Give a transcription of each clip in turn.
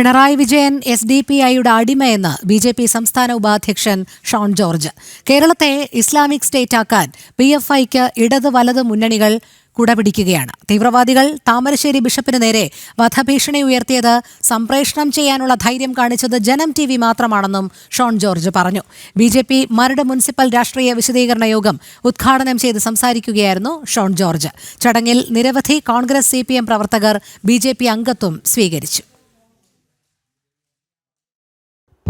Pinarayi Vijayan S D P ഐയുടെ അടിമയെന്ന് B J P സംസ്ഥാന ഉപാധ്യക്ഷൻ ഷോൺ ജോർജ്. കേരളത്തെ ഇസ്ലാമിക് സ്റ്റേറ്റ് ആക്കാൻ പി എഫ് ഐക്ക് ഇടത് വലത് മുന്നണികൾ കുടപിടിക്കുകയാണ്. തീവ്രവാദികൾ താമരശ്ശേരി ബിഷപ്പിന് നേരെ വധഭീഷണി ഉയർത്തിയത് സംപ്രേഷണം ചെയ്യാനുള്ള ധൈര്യം കാണിച്ചത് ജനം ടി വി മാത്രമാണെന്നും ഷോൺ ജോർജ് പറഞ്ഞു. B J P Maradu municipal രാഷ്ട്രീയ വിശദീകരണ യോഗം ഉദ്ഘാടനം ചെയ്ത് സംസാരിക്കുകയായിരുന്നു ഷോൺ ജോർജ്. ചടങ്ങിൽ നിരവധി കോൺഗ്രസ് സി പ്രവർത്തകർ ബി അംഗത്വം സ്വീകരിച്ചു.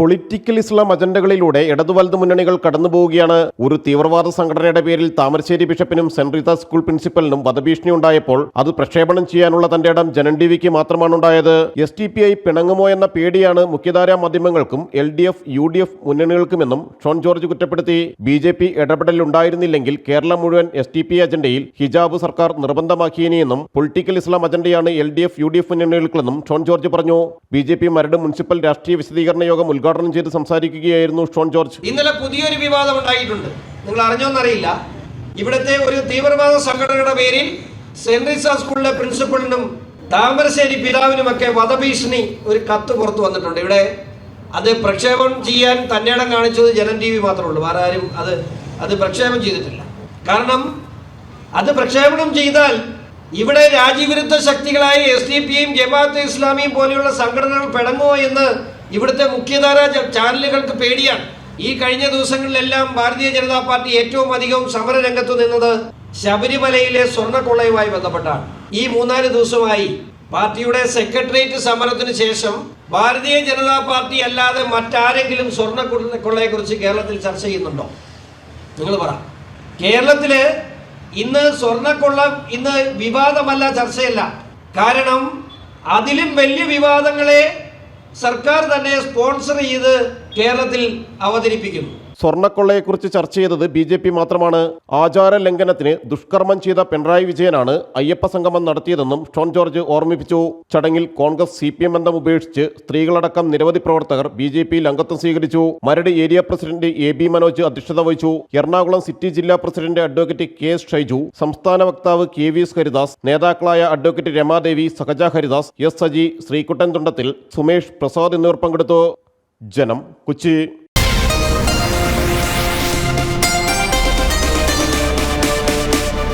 പൊളിറ്റിക്കൽ ഇസ്ലാം അജണ്ടകളിലൂടെ ഇടതു വലതു മുന്നണികൾ കടന്നുപോവുകയാണ്. ഒരു തീവ്രവാദ സംഘടനയുടെ പേരിൽ താമരശ്ശേരി ബിഷപ്പിനും സെന്റ് റീത്ത സ്കൂൾ പ്രിൻസിപ്പലിനും വധഭീഷണി ഉണ്ടായപ്പോൾ അത് പ്രക്ഷേപണം ചെയ്യാനുള്ള തന്റെ ഇടം ജനൻ ടി വിക്ക് മാത്രമാണ് ഉണ്ടായത്. എസ് ടി പി ഐ പിണങ്ങുമോ എന്ന പേടിയാണ് മുഖ്യധാരാ മാധ്യമങ്ങൾക്കും L D F U D F മുന്നണികൾക്കുമെന്നും Shone George കുറ്റപ്പെടുത്തി. ബി ജെ പി ഇടപെടലുണ്ടായിരുന്നില്ലെങ്കിൽ കേരളം മുഴുവൻ എസ് ടി പി അജണ്ടയിൽ ഹിജാബ് സർക്കാർ നിർബന്ധമാക്കിയേനെന്നും പൊളിറ്റിക്കൽ ഇസ്ലാം അജണ്ടയാണ് L D F U D F മുന്നണികൾക്കെന്നും Shone George പറഞ്ഞു. B J P Maradu municipal രാഷ്ട്രീയ വിശദീകരണ യോഗം ഉദ്ഘാടനം ചെയ്ത് സംസാരിക്കുകയായിരുന്നു ഷോൺ ജോർജ്. ഇന്നലെ പുതിയൊരു വിവാദം ഉണ്ടായിട്ടുണ്ട്. നിങ്ങൾ അറിഞ്ഞോന്നറിയില്ല. ഇവിടുത്തെ ഒരു തീവ്രവാദ സംഘടനയുടെ പേരിൽ സെന്റ് സ്കൂളിലെ പ്രിൻസിപ്പളിനും താമരശ്ശേരി പിതാവിനുമൊക്കെ വധഭീഷണി ഒരു കത്ത് പുറത്തു വന്നിട്ടുണ്ട്. ഇവിടെ അത് പ്രക്ഷേപണം ചെയ്യാൻ തന്നെയിടം കാണിച്ചത് ജനൻ ടി വി മാത്രമേ ഉള്ളൂ വേറെ ആരും അത് അത് പ്രക്ഷേപണം ചെയ്തിട്ടില്ല. കാരണം അത് പ്രക്ഷേപണം ചെയ്താൽ ഇവിടെ രാജ്യവിരുദ്ധ ശക്തികളായ എസ് ഡി പിയും ജമാഅത്ത് ഇസ്ലാമിയും പോലെയുള്ള സംഘടനകൾ പിടങ്ങുമോ എന്ന് ഇവിടുത്തെ മുഖ്യധാര ചാനലുകൾക്ക് പേടിയാണ്. ഈ കഴിഞ്ഞ ദിവസങ്ങളിലെല്ലാം ഭാരതീയ ജനതാ പാർട്ടി ഏറ്റവും അധികം സമരരംഗത്ത് നിന്നത് ശബരിമലയിലെ സ്വർണക്കൊള്ളയുമായി ബന്ധപ്പെട്ടാണ്. ഈ മൂന്നാൽ ദിവസമായി പാർട്ടിയുടെ സെക്രട്ടേറിയറ്റ് സമരത്തിന് ശേഷം ഭാരതീയ ജനതാ പാർട്ടി അല്ലാതെ മറ്റാരെങ്കിലും സ്വർണക്കൊള്ളയെ കുറിച്ച് കേരളത്തിൽ ചർച്ച ചെയ്യുന്നുണ്ടോ? നിങ്ങൾ പറ. കേരളത്തിൽ ഇന്ന് സ്വർണക്കൊള്ള ഇന്ന് വിവാദമല്ല ചർച്ചയല്ല. കാരണം അതിലും വലിയ വിവാദങ്ങളെ സർക്കാർ തന്നെ സ്പോൺസർ ചെയ്ത് കേരളത്തിൽ അവതരിപ്പിക്കുന്നു. സ്വർണക്കൊള്ളയെക്കുറിച്ച് ചർച്ച ചെയ്തത് ബി ജെ പി മാത്രമാണ്. ആചാര ലംഘനത്തിന് ദുഷ്കർമ്മം ചെയ്ത പിണറായി വിജയനാണ് അയ്യപ്പ സംഗമം നടത്തിയതെന്നും ഷോൺ ജോർജ് ഓർമ്മിപ്പിച്ചു. ചടങ്ങിൽ കോൺഗ്രസ് സി പി എം ബന്ധം ഉപേക്ഷിച്ച് സ്ത്രീകളടക്കം നിരവധി പ്രവർത്തകർ ബി ജെ പിയിൽ അംഗത്വം സ്വീകരിച്ചു. Maradu area president A B Manoj അധ്യക്ഷത വഹിച്ചു. എറണാകുളം സിറ്റി ജില്ലാ president advocate K S Shaiju സംസ്ഥാന വക്താവ് കെ വി എസ് ഹരിദാസ് നേതാക്കളായ അഡ്വക്കേറ്റ് രമാദേവി സഹജ ഹരിദാസ് എസ് സജി ശ്രീകുട്ടൻ തുണ്ടത്തിൽ സുമേഷ് പ്രസാദ് എന്നിവർ പങ്കെടുത്തു. ജനം കൊച്ചി